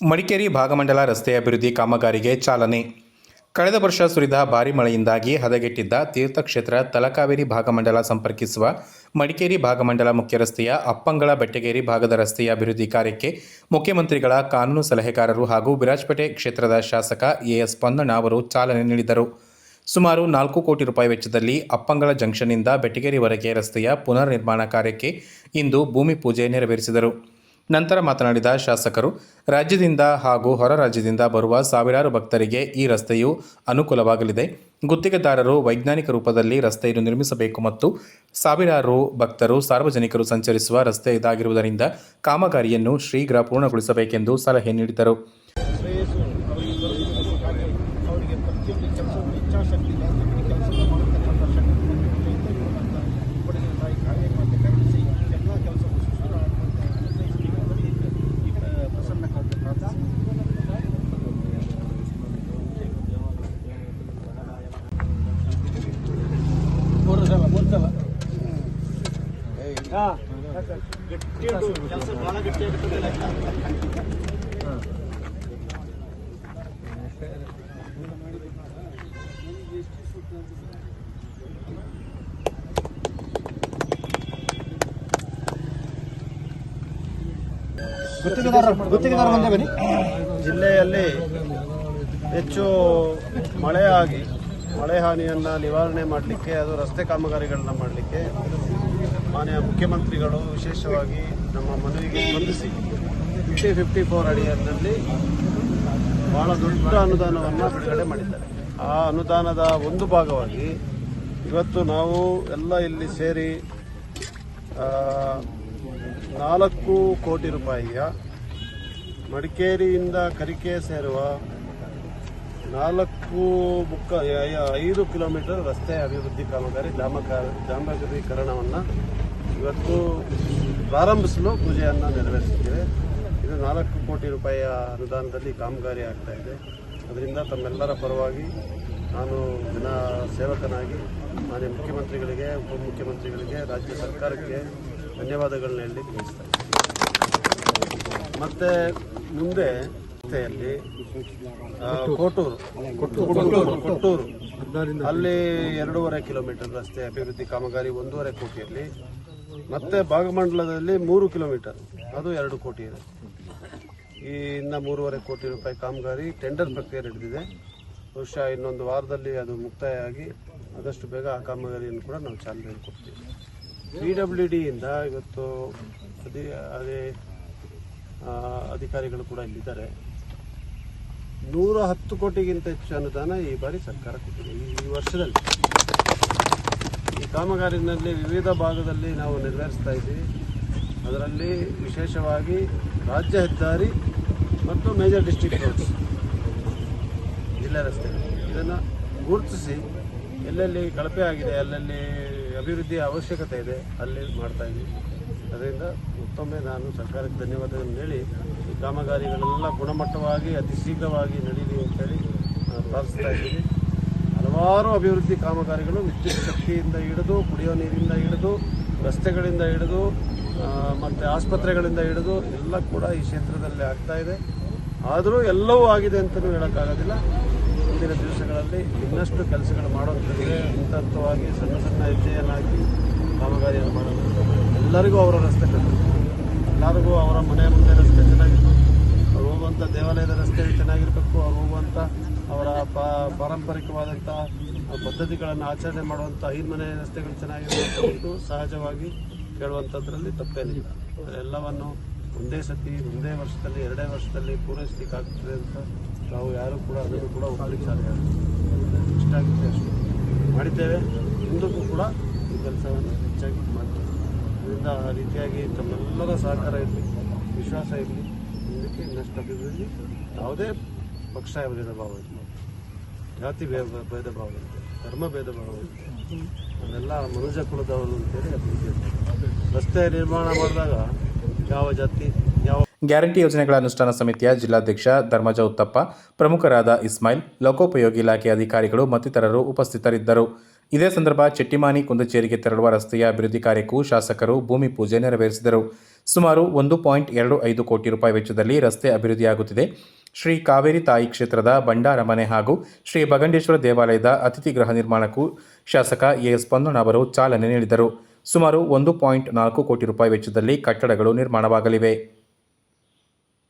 ಮಡಿಕೇರಿ ಭಾಗಮಂಡಲ ರಸ್ತೆ ಅಭಿವೃದ್ಧಿ ಕಾಮಗಾರಿಗೆ ಚಾಲನೆ. ಕಳೆದ ವರ್ಷ ಸುರಿದ ಭಾರಿ ಮಳೆಯಿಂದಾಗಿ ಹದಗೆಟ್ಟಿದ್ದ ತೀರ್ಥಕ್ಷೇತ್ರ ತಲಕಾವೇರಿ ಭಾಗಮಂಡಲ ಸಂಪರ್ಕಿಸುವ ಮಡಿಕೇರಿ ಭಾಗಮಂಡಲ ಮುಖ್ಯ ರಸ್ತೆಯ ಅಪ್ಪಂಗಳ ಬೆಟ್ಟಗೇರಿ ಭಾಗದ ರಸ್ತೆಯ ಅಭಿವೃದ್ಧಿ ಕಾರ್ಯಕ್ಕೆ ಮುಖ್ಯಮಂತ್ರಿಗಳ ಕಾನೂನು ಸಲಹೆಗಾರರು ಹಾಗೂ ವಿರಾಜಪೇಟೆ ಕ್ಷೇತ್ರದ ಶಾಸಕ ಎಎಸ್ ಪೊನ್ನಣ್ಣ ಅವರು ಚಾಲನೆ ನೀಡಿದರು. ಸುಮಾರು ನಾಲ್ಕು ಕೋಟಿ ರೂಪಾಯಿ ವೆಚ್ಚದಲ್ಲಿ ಅಪ್ಪಂಗಳ ಜಂಕ್ಷನ್ನಿಂದ ಬೆಟ್ಟಗೇರಿವರೆಗೆ ರಸ್ತೆಯ ಪುನರ್ ನಿರ್ಮಾಣ ಕಾರ್ಯಕ್ಕೆ ಇಂದು ಭೂಮಿ ಪೂಜೆ ನೆರವೇರಿಸಿದರು. ನಂತರ ಮಾತನಾಡಿದ ಶಾಸಕರು, ರಾಜ್ಯದಿಂದ ಹಾಗೂ ಹೊರ ರಾಜ್ಯದಿಂದ ಬರುವ ಸಾವಿರಾರು ಭಕ್ತರಿಗೆ ಈ ರಸ್ತೆಯು ಅನುಕೂಲವಾಗಲಿದೆ. ಗುತ್ತಿಗೆದಾರರು ವೈಜ್ಞಾನಿಕ ರೂಪದಲ್ಲಿ ರಸ್ತೆಯನ್ನು ನಿರ್ಮಿಸಬೇಕು ಮತ್ತು ಸಾವಿರಾರು ಭಕ್ತರು ಸಾರ್ವಜನಿಕರು ಸಂಚರಿಸುವ ರಸ್ತೆ ಇದಾಗಿರುವುದರಿಂದ ಕಾಮಗಾರಿಯನ್ನು ಶೀಘ್ರ ಪೂರ್ಣಗೊಳಿಸಬೇಕೆಂದು ಸಲಹೆ ನೀಡಿದರು. ಮೂರು ಸಲ ಮೂರು ಸಲ ಗಟ್ಟಿಯಾಗಿ ಕೆಲಸ ಭಾಳ ಗಟ್ಟಿಯಾಗುತ್ತದೆ ಜಿಲ್ಲೆಯಲ್ಲಿ ಹೆಚ್ಚು ಮಳೆಯಾಗಿ ಮಳೆ ಹಾನಿಯನ್ನು ನಿವಾರಣೆ ಮಾಡಲಿಕ್ಕೆ ಅದು ರಸ್ತೆ ಕಾಮಗಾರಿಗಳನ್ನ ಮಾಡಲಿಕ್ಕೆ ಮಾನ್ಯ ಮುಖ್ಯಮಂತ್ರಿಗಳು ವಿಶೇಷವಾಗಿ ನಮ್ಮ ಮನವಿಗೆ ಸ್ಪಂದಿಸಿ ಫಿಫ್ಟಿ ಫಿಫ್ಟಿ ಫೋರ್ ಅಡಿಯಲ್ಲಿ ಭಾಳ ದೊಡ್ಡ ಅನುದಾನವನ್ನು ಬಿಡುಗಡೆ ಮಾಡಿದ್ದಾರೆ. ಆ ಅನುದಾನದ ಒಂದು ಭಾಗವಾಗಿ ಇವತ್ತು ನಾವು ಎಲ್ಲ ಇಲ್ಲಿ ಸೇರಿ ನಾಲ್ಕು ಕೋಟಿ ರೂಪಾಯಿಯ ಮಡಿಕೇರಿಯಿಂದ ಕರಿಕೆ ಸೇರುವ ನಾಲ್ಕು ಮುಕ್ಕ ಐದು ಕಿಲೋಮೀಟರ್ ರಸ್ತೆ ಅಭಿವೃದ್ಧಿ ಕಾಮಗಾರಿ ಧಾಮಕ ಧಾಮಗರೀಕರಣವನ್ನು ಇವತ್ತು ಪ್ರಾರಂಭಿಸಲು ಪೂಜೆಯನ್ನು ನೆರವೇರಿಸಿದ್ದೇವೆ ಇದು ನಾಲ್ಕು ಕೋಟಿ ರೂಪಾಯಿಯ ಅನುದಾನದಲ್ಲಿ ಕಾಮಗಾರಿ ಆಗ್ತಾ ಇದೆ ಅದರಿಂದ ತಮ್ಮೆಲ್ಲರ ಪರವಾಗಿ ನಾನು ಜನ ಸೇವಕನಾಗಿ, ಮಾನ್ಯ ಮುಖ್ಯಮಂತ್ರಿಗಳಿಗೆ, ಉಪಮುಖ್ಯಮಂತ್ರಿಗಳಿಗೆ, ರಾಜ್ಯ ಸರ್ಕಾರಕ್ಕೆ ಧನ್ಯವಾದಗಳನ್ನ ಹೇಳಿ ತಿಳಿಸ್ತಾ ಇದ್ದೀನಿ. ಮತ್ತೆ ಮುಂದೆ ರಸ್ತೆಯಲ್ಲಿ ಕೋಟೂರು ಕೊಟ್ಟೂರು. ಕೊಟ್ಟೂರು. ಅಲ್ಲಿ ಎರಡೂವರೆ ಕಿಲೋಮೀಟರ್ ರಸ್ತೆ ಅಭಿವೃದ್ಧಿ ಕಾಮಗಾರಿ ಒಂದೂವರೆ ಕೋಟಿಯಲ್ಲಿ. ಮತ್ತೆ ಭಾಗಮಂಡಲದಲ್ಲಿ ಮೂರು ಕಿಲೋಮೀಟರ್. ಅದು ಎರಡು ಕೋಟಿ ಇದೆ. ಈ ಇನ್ನ ಮೂರುವರೆ ಕೋಟಿ ರೂಪಾಯಿ ಕಾಮಗಾರಿ ಟೆಂಡರ್ ಪ್ರಕ್ರಿಯೆ ನಡೆದಿದೆ. ಬಹುಶಃ ಇನ್ನೊಂದು ವಾರದಲ್ಲಿ ಅದು ಮುಕ್ತಾಯ ಆಗಿ ಆದಷ್ಟು ಬೇಗ ಆ ಕಾಮಗಾರಿಯನ್ನು ಕೂಡ ನಾವು ಚಾಲನೆ ಕೊಡ್ತೀವಿ. ಪಿ ಡಬ್ಲ್ಯೂ ಡಿಯಿಂದ ಇವತ್ತು ಅದೇ ಅದೇ ಅಧಿಕಾರಿಗಳು ಕೂಡ ಇಲ್ಲಿದ್ದಾರೆ. ನೂರ ಹತ್ತು ಕೋಟಿಗಿಂತ ಹೆಚ್ಚು ಅನುದಾನ ಈ ಬಾರಿ ಸರ್ಕಾರ ಕೊಟ್ಟಿದೆ. ಈ ವರ್ಷದಲ್ಲಿ ಈ ಕಾಮಗಾರಿನಲ್ಲಿ ವಿವಿಧ ಭಾಗದಲ್ಲಿ ನಾವು ನೆರವೇರಿಸ್ತಾ ಇದ್ದೀವಿ. ಅದರಲ್ಲಿ ವಿಶೇಷವಾಗಿ ರಾಜ್ಯ ಹೆದ್ದಾರಿ ಮತ್ತು ಮೇಜರ್ ಡಿಸ್ಟ್ರಿಕ್ಟ್ ರೋಡ್ಸ್ ಜಿಲ್ಲೆ ರಸ್ತೆ. ಇದನ್ನು ಗುರುತಿಸಿ ಎಲ್ಲೆಲ್ಲಿ ಕಳಪೆ ಆಗಿದೆ, ಅಲ್ಲಲ್ಲಿ ಅಭಿವೃದ್ಧಿಯ ಅವಶ್ಯಕತೆ ಇದೆ, ಅಲ್ಲಿ ಮಾಡ್ತಾ ಇದ್ದೀವಿ. ಅದರಿಂದ ಮತ್ತೊಮ್ಮೆ ನಾನು ಸರ್ಕಾರಕ್ಕೆ ಧನ್ಯವಾದಗಳನ್ನು ಹೇಳಿ, ಈ ಕಾಮಗಾರಿಗಳೆಲ್ಲ ಗುಣಮಟ್ಟವಾಗಿ, ಅತಿ ಶೀಘ್ರವಾಗಿ ನಡೀಲಿ ಅಂತೇಳಿ ಪ್ರಾರ್ಥಿಸ್ತಾ ಇದ್ದೀನಿ. ಹಲವಾರು ಅಭಿವೃದ್ಧಿ ಕಾಮಗಾರಿಗಳು ವಿದ್ಯುತ್ ಶಕ್ತಿಯಿಂದ ಹಿಡಿದು, ಕುಡಿಯೋ ನೀರಿಂದ ಹಿಡಿದು, ರಸ್ತೆಗಳಿಂದ ಹಿಡಿದು ಮತ್ತು ಆಸ್ಪತ್ರೆಗಳಿಂದ ಹಿಡಿದು ಎಲ್ಲ ಕೂಡ ಈ ಕ್ಷೇತ್ರದಲ್ಲಿ ಆಗ್ತಾ ಇದೆ. ಆದರೂ ಎಲ್ಲವೂ ಆಗಿದೆ ಅಂತಲೂ ಹೇಳೋಕ್ಕಾಗೋದಿಲ್ಲ. ಮುಂದಿನ ದಿವಸಗಳಲ್ಲಿ ಇನ್ನಷ್ಟು ಕೆಲಸಗಳು ಮಾಡೋದ್ರಿಂದ ಹಂತ ಹಂತವಾಗಿ ಸಣ್ಣ ಸಣ್ಣ ಹೆಜ್ಜೆಯನ್ನು ಹಾಕಿ ಕಾಮಗಾರಿಯನ್ನು ಮಾಡೋದು ಎಲ್ಲರಿಗೂ ಅವರ ರಸ್ತೆ ಬೇಕು ಎಲ್ಲರಿಗೂ ಅವರ ಮನೆ ಮುಂದೆ ರಸ್ತೆ ಚೆನ್ನಾಗಿರಬೇಕು. ಅವ್ರು ಹೋಗುವಂಥ ದೇವಾಲಯದ ರಸ್ತೆ ಚೆನ್ನಾಗಿರಬೇಕು. ಅವ್ರು ಹೋಗುವಂಥ ಅವರ ಪಾರಂಪರಿಕವಾದಂಥ ಪದ್ಧತಿಗಳನ್ನು ಆಚರಣೆ ಮಾಡುವಂಥ ಐದು ಮನೆ ರಸ್ತೆಗಳು ಚೆನ್ನಾಗಿರಬೇಕು ಸಹಜವಾಗಿ ಕೇಳುವಂಥದ್ರಲ್ಲಿ ತಪ್ಪೇನಿಲ್ಲ. ಎಲ್ಲವನ್ನು ಒಂದೇ ಸತಿ, ಒಂದೇ ವರ್ಷದಲ್ಲಿ, ಎರಡೇ ವರ್ಷದಲ್ಲಿ ಪೂರೈಸಲಿಕ್ಕಾಗ್ತದೆ ಅಂತ ನಾವು ಯಾರು ಕೂಡ ಅದನ್ನು ಕೂಡ ಒಪ್ಪಲಿಕ್ಕೆ ಸಾಧ್ಯ ಇಷ್ಟ ಆಗುತ್ತೆ ಅಷ್ಟು. ಮಾಡಿದ್ದೇವೆ. ಮುಂದಕ್ಕೂ ಕೂಡ ಕೆಲಸವನ್ನು ಹೆಚ್ಚಾಗಿ ಮಾಡ್ತಾರೆ. ಇದರಿಂದ ಆ ರೀತಿಯಾಗಿ ತಮ್ಮೆಲ್ಲರ ಸಹಕಾರ ಇರಲಿ, ವಿಶ್ವಾಸ ಇರಲಿ, ಇದಕ್ಕೆ ಇನ್ನಷ್ಟು ಅಭಿವೃದ್ಧಿ ಯಾವುದೇ ಪಕ್ಷ ಭೇದ ಭಾವ ಇರಲಿ. ಜಾತಿ ಭೇದ ಭೇದ ಭಾವ ಧರ್ಮ ಭೇದ ಭಾವ ಇರುತ್ತೆ ಅದೆಲ್ಲ ಮನುಜ ಕುಲದವರು ಅಂತೇಳಿ ಅಭಿವೃದ್ಧಿ ರಸ್ತೆ ನಿರ್ಮಾಣ ಮಾಡಿದಾಗ ಯಾವ ಜಾತಿ, ಯಾವ ಗ್ಯಾರಂಟಿ ಯೋಜನೆಗಳ ಅನುಷ್ಠಾನ ಸಮಿತಿಯ ಜಿಲ್ಲಾಧ್ಯಕ್ಷ ಧರ್ಮಜ ಉತ್ತಪ್ಪ, ಪ್ರಮುಖರಾದ ಇಸ್ಮಾಯಿಲ್, ಲೋಕೋಪಯೋಗಿ ಇಲಾಖೆ ಅಧಿಕಾರಿಗಳು ಮತ್ತಿತರರು ಉಪಸ್ಥಿತರಿದ್ದರು. ಇದೇ ಸಂದರ್ಭ ಚೆಟ್ಟಿಮಾನಿ ಕುಂದಚೇರಿಗೆ ತೆರಳುವ ರಸ್ತೆಯ ಅಭಿವೃದ್ಧಿ ಕಾರ್ಯಕ್ಕೂ ಶಾಸಕರು ಭೂಮಿ ಪೂಜೆ ನೆರವೇರಿಸಿದರು. ಸುಮಾರು ಒಂದು ಪಾಯಿಂಟ್ ಎರಡು ಐದು ಕೋಟಿ ರೂಪಾಯಿ ವೆಚ್ಚದಲ್ಲಿ ರಸ್ತೆ ಅಭಿವೃದ್ಧಿಯಾಗುತ್ತಿದೆ ಶ್ರೀ ಕಾವೇರಿ ತಾಯಿ ಕ್ಷೇತ್ರದ ಬಂಡಾರಮನೆ ಹಾಗೂ ಶ್ರೀ ಬಗಂಡೇಶ್ವರ ದೇವಾಲಯದ ಅತಿಥಿ ಗೃಹ ನಿರ್ಮಾಣಕ್ಕೂ ಶಾಸಕ ಎಸ್ ಪೊನ್ನಣ್ಣ ಅವರು ಚಾಲನೆ ನೀಡಿದರು. ಸುಮಾರು ಒಂದು ಪಾಯಿಂಟ್ ನಾಲ್ಕು ಕೋಟಿ ರೂಪಾಯಿ ವೆಚ್ಚದಲ್ಲಿ ಕಟ್ಟಡಗಳು ನಿರ್ಮಾಣವಾಗಲಿವೆ.